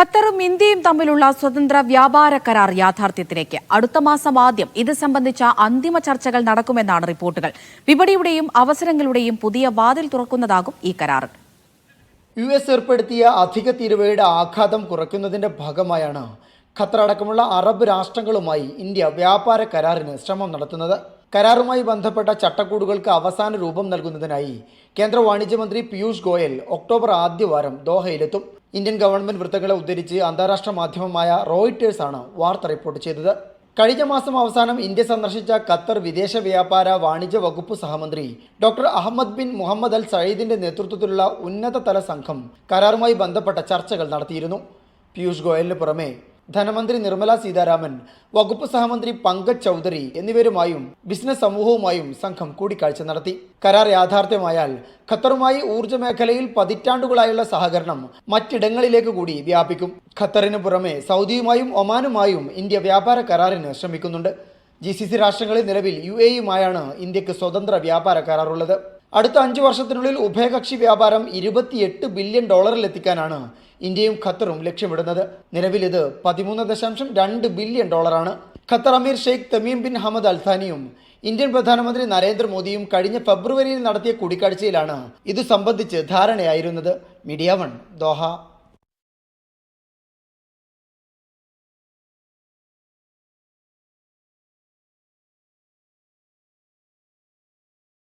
ഖത്തറും ഇന്ത്യയും തമ്മിലുള്ള സ്വതന്ത്ര വ്യാപാര കരാർ യാഥാർത്ഥ്യത്തിലേക്ക്. അടുത്ത മാസം ആദ്യം ഇത് സംബന്ധിച്ച അന്തിമ ചർച്ചകൾ നടക്കുമെന്നാണ് റിപ്പോർട്ടുകൾ. വിപണിയുടെയും അവസരങ്ങളുടെയും പുതിയ വാതിൽ തുറക്കുന്നതാകും ഈ കരാർ. യു എസ് ഏർപ്പെടുത്തിയ അധിക തീരുവയുടെ ആഘാതം കുറയ്ക്കുന്നതിന്റെ ഭാഗമായാണ് ഖത്തർ അടക്കമുള്ള അറബ് രാഷ്ട്രങ്ങളുമായി ഇന്ത്യ വ്യാപാര കരാറിന് ശ്രമം നടത്തുന്നത്. കരാറുമായി ബന്ധപ്പെട്ട ചട്ടക്കൂടുകൾക്ക് അവസാന രൂപം നൽകുന്നതിനായി കേന്ദ്ര വാണിജ്യമന്ത്രി പീയൂഷ് ഗോയൽ ഒക്ടോബർ ആദ്യവാരം ദോഹയിലെത്തും. ഇന്ത്യൻ ഗവൺമെന്റ് വൃത്തങ്ങളെ ഉദ്ധരിച്ച് അന്താരാഷ്ട്ര മാധ്യമമായ റോയിറ്റേഴ്സാണ് വാർത്ത റിപ്പോർട്ട് ചെയ്തത്. കഴിഞ്ഞ മാസം അവസാനം ഇന്ത്യ സന്ദർശിച്ച ഖത്തർ വിദേശ വ്യാപാര വാണിജ്യ വകുപ്പ് സഹമന്ത്രി doctor Ahmed bin Mohammed Al സയ്യിദിന്റെ നേതൃത്വത്തിലുള്ള ഉന്നതതല സംഘം കരാറുമായി ബന്ധപ്പെട്ട ചർച്ചകൾ നടത്തിയിരുന്നു. പീയൂഷ് ഗോയലിന് പുറമെ ധനമന്ത്രി നിർമ്മല സീതാരാമൻ വകുപ്പ് സഹമന്ത്രി പങ്കജ് ചൗധരി എന്നിവരുമായും ബിസിനസ് സമൂഹവുമായും സംഘം കൂടിക്കാഴ്ച നടത്തി. കരാർ യാഥാർത്ഥ്യമായാൽ ഖത്തറുമായി ഊർജ മേഖലയിൽ പതിറ്റാണ്ടുകളായുള്ള സഹകരണം മറ്റിടങ്ങളിലേക്ക് കൂടി വ്യാപിക്കും. ഖത്തറിന് പുറമെ സൗദിയുമായും ഒമാനുമായും ഇന്ത്യ വ്യാപാര കരാറിന് ശ്രമിക്കുന്നുണ്ട്. ജി സി സി രാഷ്ട്രങ്ങളിൽ നിലവിൽ യു എയുമായാണ് ഇന്ത്യയ്ക്ക് സ്വതന്ത്ര വ്യാപാര കരാറുള്ളത്. അടുത്ത അഞ്ച് വർഷത്തിനുള്ളിൽ ഉഭയകക്ഷി വ്യാപാരം ഇരുപത്തിയെട്ട് ബില്യൺ ഡോളറിൽ എത്തിക്കാനാണ് ഇന്ത്യയും ഖത്തറും ലക്ഷ്യമിടുന്നത്. നിലവിൽ ഇത് പതിമൂന്ന് ദശാംശം രണ്ട് ബില്യൺ ഡോളറാണ്. Qatar Emir Sheikh Tamim bin Hamad അൽഥാനിയും Indian പ്രധാനമന്ത്രി നരേന്ദ്രമോദിയും കഴിഞ്ഞ ഫെബ്രുവരിയിൽ നടത്തിയ കൂടിക്കാഴ്ചയിലാണ് ഇത് സംബന്ധിച്ച് ധാരണയായിരുന്നത്. Media one Doha.